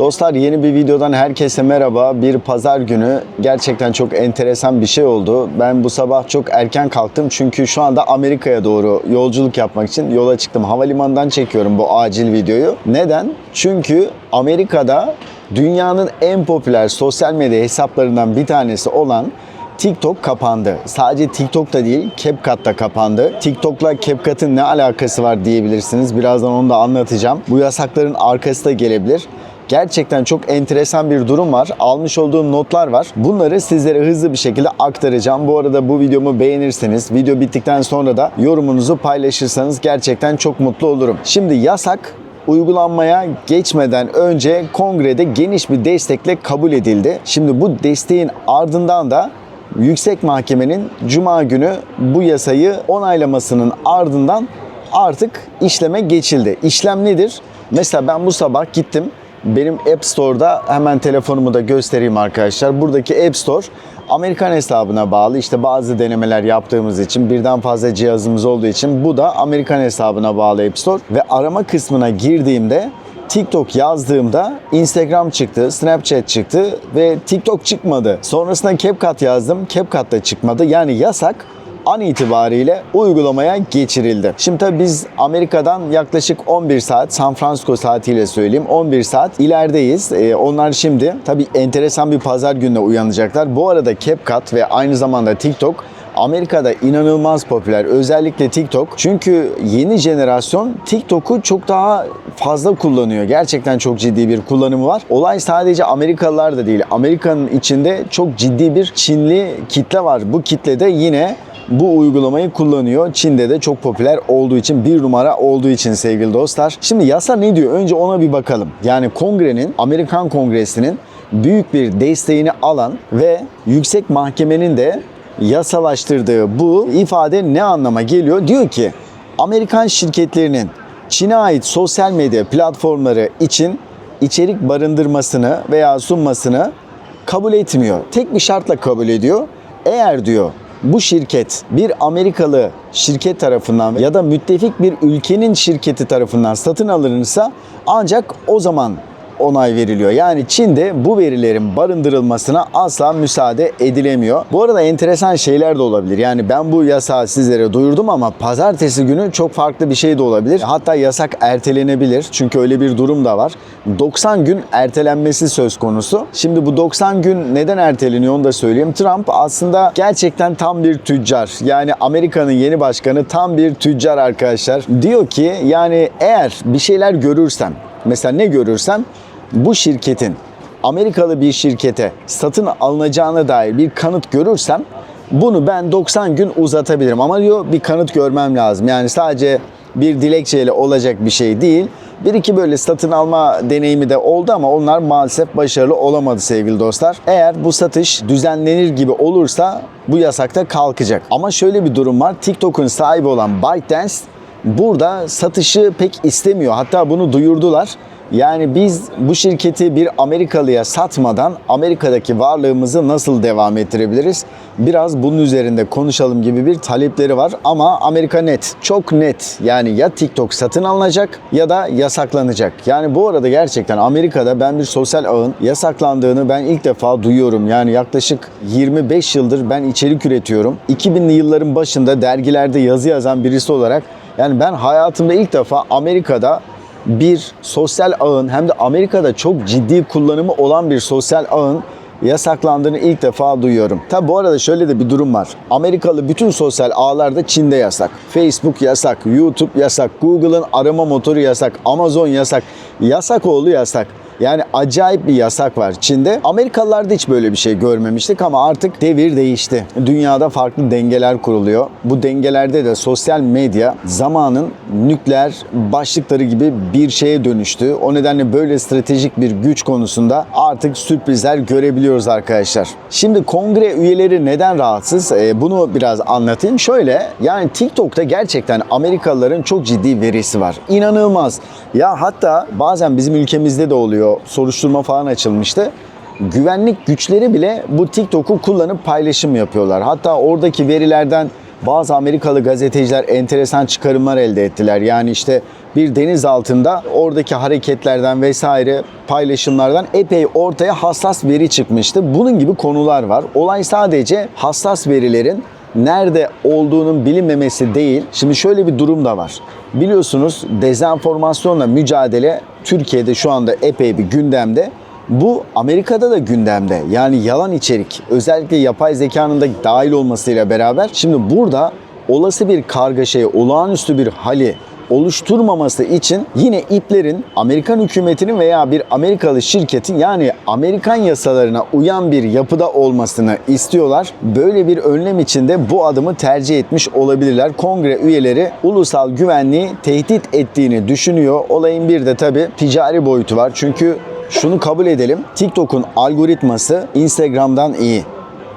Dostlar yeni bir videodan herkese merhaba. Bir pazar günü gerçekten çok enteresan bir şey oldu. Ben bu sabah çok erken kalktım çünkü şu anda Amerika'ya doğru yolculuk yapmak için yola çıktım. Havalimanından çekiyorum bu acil videoyu. Neden? Çünkü Amerika'da dünyanın en popüler sosyal medya hesaplarından bir tanesi olan TikTok kapandı. Sadece TikTok'ta değil, CapCut da kapandı. TikTok'la CapCut'ın ne alakası var diyebilirsiniz. Birazdan onu da anlatacağım. Bu yasakların arkası da gelebilir. Gerçekten çok enteresan bir durum var. Almış olduğum notlar var. Bunları sizlere hızlı bir şekilde aktaracağım. Bu arada bu videomu beğenirseniz, video bittikten sonra da yorumunuzu paylaşırsanız gerçekten çok mutlu olurum. Şimdi yasak uygulanmaya geçmeden önce kongrede geniş bir destekle kabul edildi. Şimdi bu desteğin ardından da Yüksek Mahkemenin Cuma günü bu yasayı onaylamasının ardından artık işleme geçildi. İşlem nedir? Mesela ben bu sabah gittim. Benim App Store'da hemen telefonumu da göstereyim arkadaşlar. Buradaki App Store Amerikan hesabına bağlı. İşte bazı denemeler yaptığımız için birden fazla cihazımız olduğu için bu da Amerikan hesabına bağlı App Store. Ve arama kısmına girdiğimde TikTok yazdığımda Instagram çıktı, Snapchat çıktı ve TikTok çıkmadı. Sonrasında CapCut yazdım, CapCut da çıkmadı. Yani yasak an itibariyle uygulamaya geçirildi. Şimdi tabii biz Amerika'dan yaklaşık 11 saat, San Francisco saatiyle söyleyeyim 11 saat ilerideyiz. Ee, onlar şimdi tabii enteresan bir pazar gününe uyanacaklar. Bu arada CapCut ve aynı zamanda TikTok Amerika'da inanılmaz popüler. Özellikle TikTok. Çünkü yeni jenerasyon TikTok'u çok daha fazla kullanıyor. Gerçekten çok ciddi bir kullanımı var. Olay sadece Amerikalılar da değil. Amerika'nın içinde çok ciddi bir Çinli kitle var. Bu kitle de yine bu uygulamayı kullanıyor. Çin'de de çok popüler olduğu için, bir numara olduğu için sevgili dostlar. Şimdi yasa ne diyor? Önce ona bir bakalım. Yani kongrenin, Amerikan Kongresi'nin büyük bir desteğini alan ve yüksek mahkemenin de yasalaştırdığı bu ifade ne anlama geliyor? Diyor ki Amerikan şirketlerinin Çin'e ait sosyal medya platformları için içerik barındırmasını veya sunmasını kabul etmiyor. Tek bir şartla kabul ediyor. Eğer diyor bu şirket bir Amerikalı şirket tarafından ya da müttefik bir ülkenin şirketi tarafından satın alınırsa ancak o zaman onay veriliyor. Yani Çin'de bu verilerin barındırılmasına asla müsaade edilemiyor. Bu arada enteresan şeyler de olabilir. Yani ben bu yasağı sizlere duyurdum ama pazartesi günü çok farklı bir şey de olabilir. Hatta yasak ertelenebilir. Çünkü öyle bir durum da var. 90 gün ertelenmesi söz konusu. Şimdi bu 90 gün neden erteleniyor onu da söyleyeyim. Trump aslında gerçekten tam bir tüccar. Yani Amerika'nın yeni başkanı tam bir tüccar arkadaşlar. Diyor ki yani eğer bir şeyler görürsem Mesela ne görürsem bu şirketin Amerikalı bir şirkete satın alınacağına dair bir kanıt görürsem bunu ben 90 gün uzatabilirim. Ama diyor bir kanıt görmem lazım. Yani sadece bir dilekçeyle olacak bir şey değil. Bir iki böyle satın alma deneyimi de oldu ama onlar maalesef başarılı olamadı sevgili dostlar. Eğer bu satış düzenlenir gibi olursa bu yasakta kalkacak. Ama şöyle bir durum var. TikTok'un sahibi olan ByteDance burada satışı pek istemiyor. Hatta bunu duyurdular. Yani biz bu şirketi bir Amerikalıya satmadan Amerika'daki varlığımızı nasıl devam ettirebiliriz? Biraz bunun üzerinde konuşalım gibi bir talepleri var ama Amerika net, çok net. Yani ya TikTok satın alınacak ya da yasaklanacak. Yani bu arada gerçekten Amerika'da ben bir sosyal ağın yasaklandığını ben ilk defa duyuyorum. Yani yaklaşık 25 yıldır ben içerik üretiyorum. 2000'li yılların başında dergilerde yazı yazan birisi olarak yani ben hayatımda ilk defa Amerika'da bir sosyal ağın hem de Amerika'da çok ciddi kullanımı olan bir sosyal ağın yasaklandığını ilk defa duyuyorum. Tabi bu arada şöyle de bir durum var. Amerikalı bütün sosyal ağlarda Çin'de yasak. Facebook yasak, YouTube yasak, Google'ın arama motoru yasak, Amazon yasak. Yasak oğlu yasak. Yani acayip bir yasak var Çin'de. Amerikalılarda hiç böyle bir şey görmemiştik ama artık devir değişti. Dünyada farklı dengeler kuruluyor. Bu dengelerde de sosyal medya zamanın nükleer başlıkları gibi bir şeye dönüştü. O nedenle böyle stratejik bir güç konusunda artık sürprizler görebiliyoruz arkadaşlar. Şimdi kongre üyeleri neden rahatsız? Ee, bunu biraz anlatayım. Şöyle yani TikTok'ta gerçekten Amerikalıların çok ciddi verisi var. İnanılmaz. Ya hatta bazen bizim ülkemizde de oluyor soruşturma falan açılmıştı. Güvenlik güçleri bile bu TikTok'u kullanıp paylaşım yapıyorlar. Hatta oradaki verilerden bazı Amerikalı gazeteciler enteresan çıkarımlar elde ettiler. Yani işte bir deniz altında oradaki hareketlerden vesaire paylaşımlardan epey ortaya hassas veri çıkmıştı. Bunun gibi konular var. Olay sadece hassas verilerin nerede olduğunun bilinmemesi değil. Şimdi şöyle bir durum da var. Biliyorsunuz dezenformasyonla mücadele Türkiye'de şu anda epey bir gündemde. Bu Amerika'da da gündemde. Yani yalan içerik özellikle yapay zekanın da dahil olmasıyla beraber şimdi burada olası bir kargaşayı, olağanüstü bir hali oluşturmaması için yine iplerin Amerikan hükümetinin veya bir Amerikalı şirketin yani Amerikan yasalarına uyan bir yapıda olmasını istiyorlar. Böyle bir önlem içinde bu adımı tercih etmiş olabilirler. Kongre üyeleri ulusal güvenliği tehdit ettiğini düşünüyor. Olayın bir de tabii ticari boyutu var. Çünkü şunu kabul edelim. TikTok'un algoritması Instagram'dan iyi.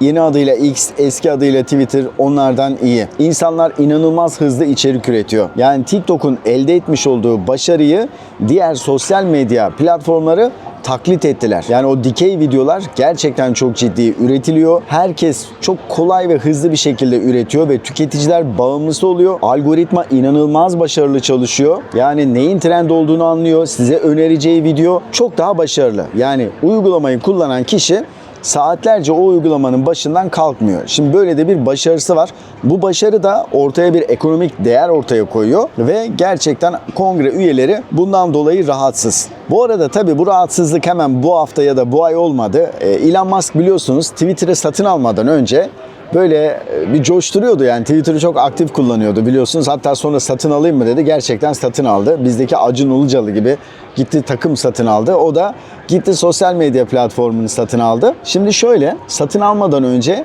Yeni adıyla X, eski adıyla Twitter onlardan iyi. İnsanlar inanılmaz hızlı içerik üretiyor. Yani TikTok'un elde etmiş olduğu başarıyı diğer sosyal medya platformları taklit ettiler. Yani o dikey videolar gerçekten çok ciddi üretiliyor. Herkes çok kolay ve hızlı bir şekilde üretiyor ve tüketiciler bağımlısı oluyor. Algoritma inanılmaz başarılı çalışıyor. Yani neyin trend olduğunu anlıyor. Size önereceği video çok daha başarılı. Yani uygulamayı kullanan kişi saatlerce o uygulamanın başından kalkmıyor. Şimdi böyle de bir başarısı var. Bu başarı da ortaya bir ekonomik değer ortaya koyuyor ve gerçekten kongre üyeleri bundan dolayı rahatsız. Bu arada tabii bu rahatsızlık hemen bu hafta ya da bu ay olmadı. Ee, Elon Musk biliyorsunuz Twitter'ı satın almadan önce böyle e, bir coşturuyordu yani Twitter'ı çok aktif kullanıyordu biliyorsunuz. Hatta sonra satın alayım mı dedi. Gerçekten satın aldı. Bizdeki Acun Ilıcalı gibi gitti takım satın aldı. O da gitti sosyal medya platformunu satın aldı. Şimdi şöyle satın almadan önce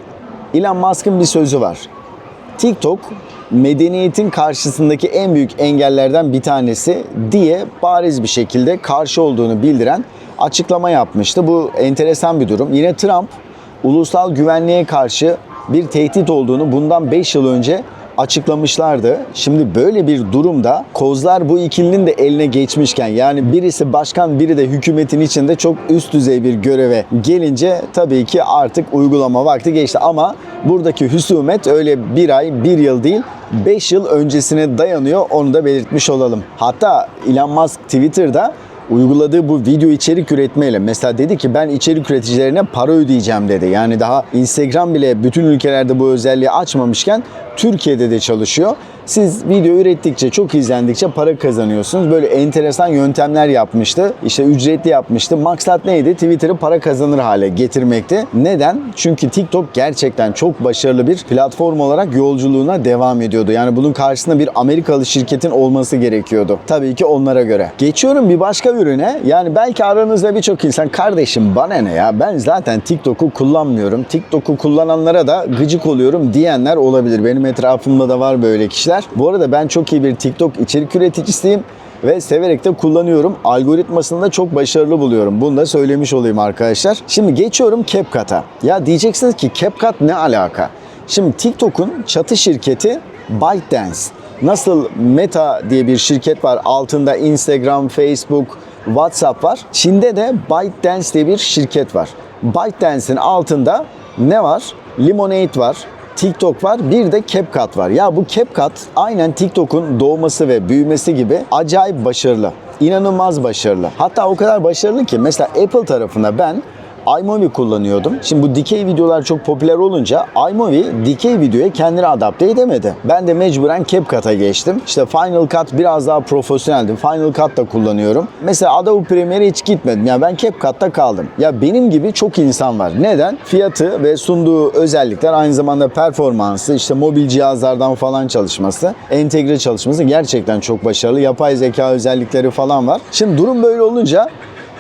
Elon Musk'ın bir sözü var. TikTok medeniyetin karşısındaki en büyük engellerden bir tanesi diye bariz bir şekilde karşı olduğunu bildiren açıklama yapmıştı. Bu enteresan bir durum. Yine Trump ulusal güvenliğe karşı bir tehdit olduğunu bundan 5 yıl önce açıklamışlardı. Şimdi böyle bir durumda kozlar bu ikilinin de eline geçmişken yani birisi başkan biri de hükümetin içinde çok üst düzey bir göreve gelince tabii ki artık uygulama vakti geçti ama buradaki husumet öyle bir ay bir yıl değil 5 yıl öncesine dayanıyor onu da belirtmiş olalım. Hatta Elon Musk Twitter'da uyguladığı bu video içerik üretmeyle mesela dedi ki ben içerik üreticilerine para ödeyeceğim dedi. Yani daha Instagram bile bütün ülkelerde bu özelliği açmamışken Türkiye'de de çalışıyor. Siz video ürettikçe, çok izlendikçe para kazanıyorsunuz. Böyle enteresan yöntemler yapmıştı. İşte ücretli yapmıştı. Maksat neydi? Twitter'ı para kazanır hale getirmekti. Neden? Çünkü TikTok gerçekten çok başarılı bir platform olarak yolculuğuna devam ediyordu. Yani bunun karşısında bir Amerikalı şirketin olması gerekiyordu. Tabii ki onlara göre. Geçiyorum bir başka ürüne. Yani belki aranızda birçok insan kardeşim bana ne ya ben zaten TikTok'u kullanmıyorum. TikTok'u kullananlara da gıcık oluyorum diyenler olabilir. Benim etrafımda da var böyle kişiler. Bu arada ben çok iyi bir TikTok içerik üreticisiyim ve severek de kullanıyorum. Algoritmasını da çok başarılı buluyorum. Bunu da söylemiş olayım arkadaşlar. Şimdi geçiyorum CapCut'a. Ya diyeceksiniz ki CapCut ne alaka? Şimdi TikTok'un çatı şirketi ByteDance. Nasıl Meta diye bir şirket var. Altında Instagram, Facebook, WhatsApp var. Çin'de de ByteDance diye bir şirket var. ByteDance'in altında ne var? Lemonade var. TikTok var, bir de CapCut var. Ya bu CapCut aynen TikTok'un doğması ve büyümesi gibi acayip başarılı. İnanılmaz başarılı. Hatta o kadar başarılı ki mesela Apple tarafında ben iMovie kullanıyordum. Şimdi bu dikey videolar çok popüler olunca iMovie dikey videoya kendini adapte edemedi. Ben de mecburen CapCut'a geçtim. İşte Final Cut biraz daha profesyoneldi. Final Cut da kullanıyorum. Mesela Adobe Premiere'e hiç gitmedim. Ya ben CapCut'ta kaldım. Ya benim gibi çok insan var. Neden? Fiyatı ve sunduğu özellikler aynı zamanda performansı, işte mobil cihazlardan falan çalışması, entegre çalışması gerçekten çok başarılı. Yapay zeka özellikleri falan var. Şimdi durum böyle olunca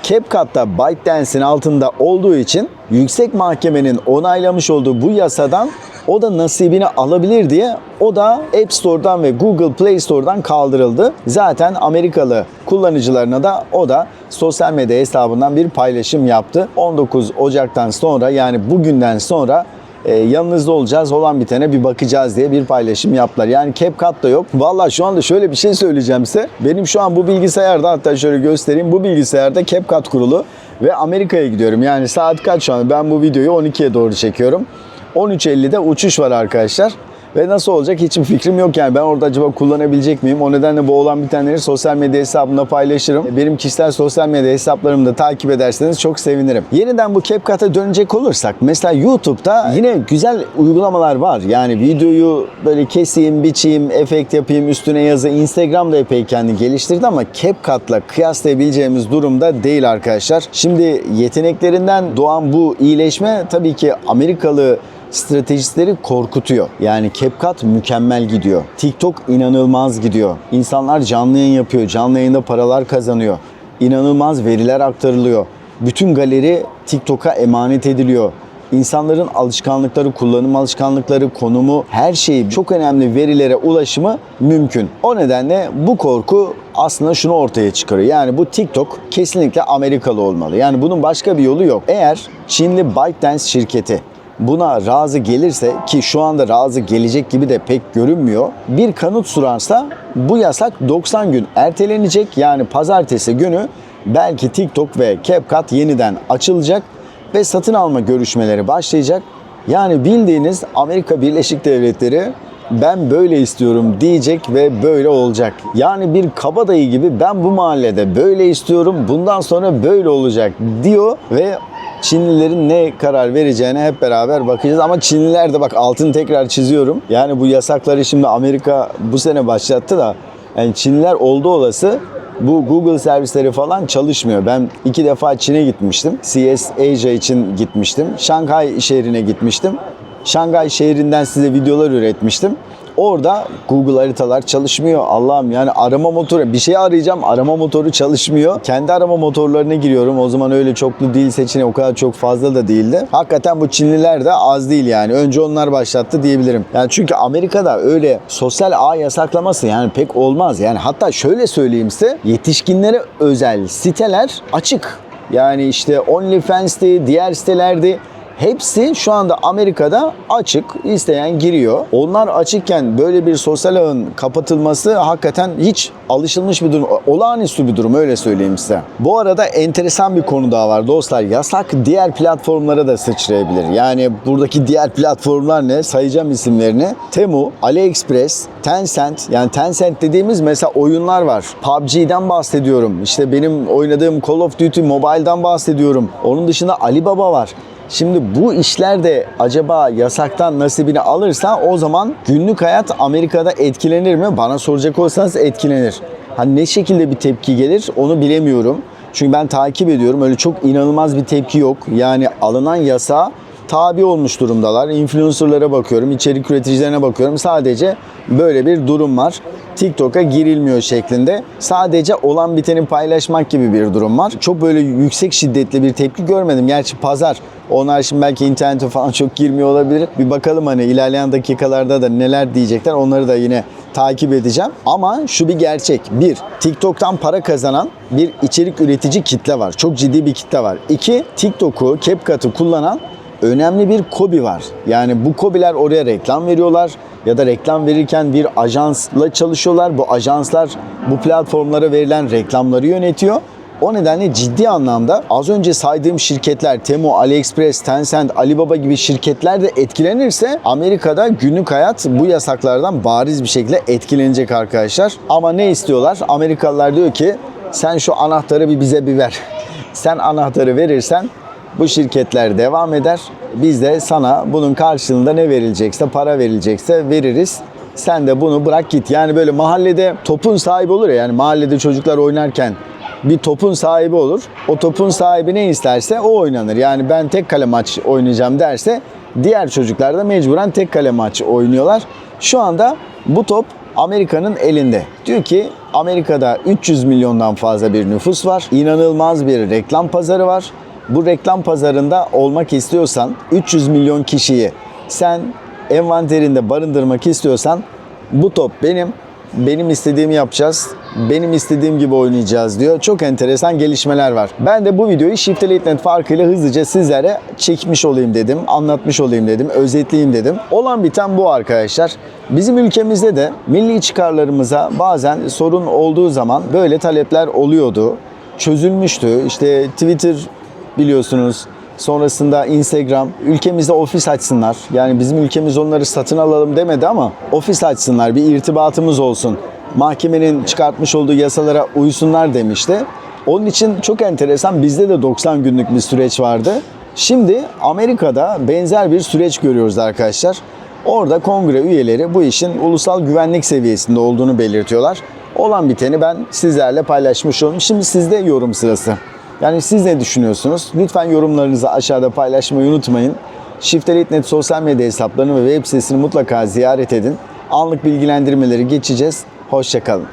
CapCut'ta ByteDance'in altında olduğu için yüksek mahkemenin onaylamış olduğu bu yasadan o da nasibini alabilir diye o da App Store'dan ve Google Play Store'dan kaldırıldı. Zaten Amerikalı kullanıcılarına da o da sosyal medya hesabından bir paylaşım yaptı. 19 Ocak'tan sonra yani bugünden sonra e, yanınızda olacağız olan bitene bir bakacağız diye bir paylaşım yaptılar. Yani CapCut da yok. Valla şu anda şöyle bir şey söyleyeceğim size. Benim şu an bu bilgisayarda hatta şöyle göstereyim. Bu bilgisayarda CapCut kurulu ve Amerika'ya gidiyorum. Yani saat kaç şu an? Ben bu videoyu 12'ye doğru çekiyorum. 13.50'de uçuş var arkadaşlar. Ve nasıl olacak hiçbir fikrim yok yani. Ben orada acaba kullanabilecek miyim? O nedenle bu olan bitenleri sosyal medya hesabımda paylaşırım. Benim kişisel sosyal medya hesaplarımı da takip ederseniz çok sevinirim. Yeniden bu CapCut'a dönecek olursak mesela YouTube'da yine güzel uygulamalar var. Yani videoyu böyle keseyim, biçeyim, efekt yapayım, üstüne yazı. Instagram'da epey kendi geliştirdi ama CapCut'la kıyaslayabileceğimiz durumda değil arkadaşlar. Şimdi yeteneklerinden doğan bu iyileşme tabii ki Amerikalı stratejistleri korkutuyor. Yani CapCut mükemmel gidiyor. TikTok inanılmaz gidiyor. İnsanlar canlı yayın yapıyor. Canlı yayında paralar kazanıyor. İnanılmaz veriler aktarılıyor. Bütün galeri TikTok'a emanet ediliyor. İnsanların alışkanlıkları, kullanım alışkanlıkları, konumu, her şeyi çok önemli verilere ulaşımı mümkün. O nedenle bu korku aslında şunu ortaya çıkarıyor. Yani bu TikTok kesinlikle Amerikalı olmalı. Yani bunun başka bir yolu yok. Eğer Çinli ByteDance şirketi buna razı gelirse ki şu anda razı gelecek gibi de pek görünmüyor. Bir kanıt sunarsa bu yasak 90 gün ertelenecek. Yani pazartesi günü belki TikTok ve CapCut yeniden açılacak ve satın alma görüşmeleri başlayacak. Yani bildiğiniz Amerika Birleşik Devletleri ben böyle istiyorum diyecek ve böyle olacak. Yani bir kabadayı gibi ben bu mahallede böyle istiyorum bundan sonra böyle olacak diyor ve Çinlilerin ne karar vereceğine hep beraber bakacağız. Ama Çinliler de bak altını tekrar çiziyorum. Yani bu yasakları şimdi Amerika bu sene başlattı da yani Çinliler oldu olası bu Google servisleri falan çalışmıyor. Ben iki defa Çin'e gitmiştim. CS Asia için gitmiştim. Şanghay şehrine gitmiştim. Şanghay şehrinden size videolar üretmiştim. Orada Google haritalar çalışmıyor. Allah'ım yani arama motoru bir şey arayacağım arama motoru çalışmıyor. Kendi arama motorlarına giriyorum. O zaman öyle çoklu dil seçeneği o kadar çok fazla da değildi. Hakikaten bu Çinliler de az değil yani. Önce onlar başlattı diyebilirim. Yani çünkü Amerika'da öyle sosyal ağ yasaklaması yani pek olmaz. Yani hatta şöyle söyleyeyim size yetişkinlere özel siteler açık. Yani işte OnlyFans'ti, diğer sitelerdi. Hepsi şu anda Amerika'da açık. isteyen giriyor. Onlar açıkken böyle bir sosyal ağın kapatılması hakikaten hiç alışılmış bir durum. Olağanüstü bir durum öyle söyleyeyim size. Bu arada enteresan bir konu daha var dostlar. Yasak diğer platformlara da sıçrayabilir. Yani buradaki diğer platformlar ne? Sayacağım isimlerini. Temu, AliExpress, Tencent. Yani Tencent dediğimiz mesela oyunlar var. PUBG'den bahsediyorum. İşte benim oynadığım Call of Duty Mobile'dan bahsediyorum. Onun dışında Alibaba var. Şimdi bu işler de acaba yasaktan nasibini alırsa o zaman günlük hayat Amerika'da etkilenir mi? Bana soracak olsanız etkilenir. Hani ne şekilde bir tepki gelir onu bilemiyorum. Çünkü ben takip ediyorum. Öyle çok inanılmaz bir tepki yok. Yani alınan yasa tabi olmuş durumdalar. Influencerlara bakıyorum, içerik üreticilerine bakıyorum. Sadece böyle bir durum var. TikTok'a girilmiyor şeklinde. Sadece olan biteni paylaşmak gibi bir durum var. Çok böyle yüksek şiddetli bir tepki görmedim. Gerçi pazar. Onlar şimdi belki internete falan çok girmiyor olabilir. Bir bakalım hani ilerleyen dakikalarda da neler diyecekler. Onları da yine takip edeceğim. Ama şu bir gerçek. Bir, TikTok'tan para kazanan bir içerik üretici kitle var. Çok ciddi bir kitle var. İki, TikTok'u, CapCut'ı kullanan önemli bir kobi var. Yani bu kobiler oraya reklam veriyorlar ya da reklam verirken bir ajansla çalışıyorlar. Bu ajanslar bu platformlara verilen reklamları yönetiyor. O nedenle ciddi anlamda az önce saydığım şirketler Temu, AliExpress, Tencent, Alibaba gibi şirketler de etkilenirse Amerika'da günlük hayat bu yasaklardan bariz bir şekilde etkilenecek arkadaşlar. Ama ne istiyorlar? Amerikalılar diyor ki sen şu anahtarı bir bize bir ver. Sen anahtarı verirsen bu şirketler devam eder. Biz de sana bunun karşılığında ne verilecekse, para verilecekse veririz. Sen de bunu bırak git. Yani böyle mahallede topun sahibi olur ya. Yani mahallede çocuklar oynarken bir topun sahibi olur. O topun sahibi ne isterse o oynanır. Yani ben tek kale maç oynayacağım derse diğer çocuklar da mecburen tek kale maç oynuyorlar. Şu anda bu top Amerika'nın elinde. Diyor ki Amerika'da 300 milyondan fazla bir nüfus var. İnanılmaz bir reklam pazarı var. Bu reklam pazarında olmak istiyorsan 300 milyon kişiyi sen envanterinde barındırmak istiyorsan bu top benim. Benim istediğimi yapacağız. Benim istediğim gibi oynayacağız diyor. Çok enteresan gelişmeler var. Ben de bu videoyu Shift Elite Net farkıyla hızlıca sizlere çekmiş olayım dedim. Anlatmış olayım dedim. Özetleyeyim dedim. Olan biten bu arkadaşlar. Bizim ülkemizde de milli çıkarlarımıza bazen sorun olduğu zaman böyle talepler oluyordu. Çözülmüştü. İşte Twitter biliyorsunuz sonrasında Instagram, ülkemizde ofis açsınlar. Yani bizim ülkemiz onları satın alalım demedi ama ofis açsınlar, bir irtibatımız olsun. Mahkemenin çıkartmış olduğu yasalara uysunlar demişti. Onun için çok enteresan bizde de 90 günlük bir süreç vardı. Şimdi Amerika'da benzer bir süreç görüyoruz arkadaşlar. Orada kongre üyeleri bu işin ulusal güvenlik seviyesinde olduğunu belirtiyorlar. Olan biteni ben sizlerle paylaşmış oldum. Şimdi sizde yorum sırası. Yani siz ne düşünüyorsunuz? Lütfen yorumlarınızı aşağıda paylaşmayı unutmayın. Shifteli.net sosyal medya hesaplarını ve web sitesini mutlaka ziyaret edin. Anlık bilgilendirmeleri geçeceğiz. Hoşçakalın.